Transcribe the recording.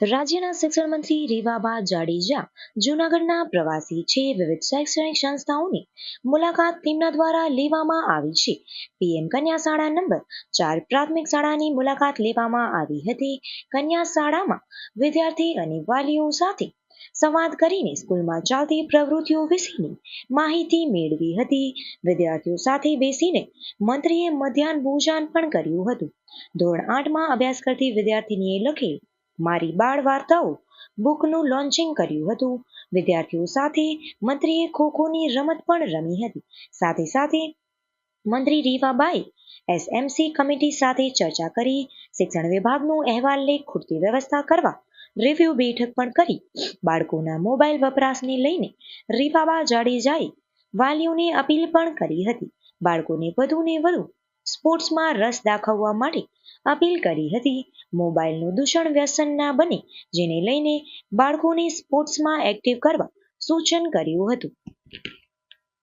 રાજ્યના શિક્ષણ મંત્રી રીવાબા જાડેજા જૂનાગઢના પ્રવાસી છે. વિવિધ શૈક્ષણિક સંસ્થાઓની મુલાકાત તેમના દ્વારા લેવામાં આવી છે. પીએમ કન્યા શાળા નંબર ચાર પ્રાથમિક શાળાની મુલાકાત લેવામાં આવી હતી. કન્યા શાળામાં વિદ્યાર્થી અને વાલીઓ સાથે સંવાદ કરીને સ્કૂલમાં ચાલતી પ્રવૃત્તિઓ વિશેની માહિતી મેળવી હતી. વિદ્યાર્થીઓ સાથે બેસીને મંત્રીએ મધ્યાહન ભોજન પણ કર્યું હતું. ધોરણ આઠમાં અભ્યાસ કરતી વિદ્યાર્થીનીએ લખેલ મારી બાળ વાર્તાઓ બુકનું લોન્ચિંગ કર્યું હતું. વિદ્યાર્થીઓ સાથે મંત્રીએ ખોખોની રમત પણ રમી હતી. સાથે સાથે મંત્રી રીવાબાઈ એસએમસી કમિટી સાથે ચર્ચા કરી. શિક્ષણ વિભાગનું અહેવાલ લેખ ખૂટતી વ્યવસ્થા કરવા રિવ્યુ બેઠક પણ કરી. બાળકોના મોબાઈલ વપરાશને લઈને રીવાબા જાડેજાએ વાલીઓને અપીલ પણ કરી હતી. બાળકોને વધુને વધુ સ્પોર્ટ્સમાં રસ દાખવવા માટે અપીલ કરી હતી. મોબાઈલનું દૂષણ વ્યસન ના બને, જેને લઈને બાળકોને સ્પોર્ટ્સમાં એક્ટિવ કરવા સૂચન કર્યું હતું.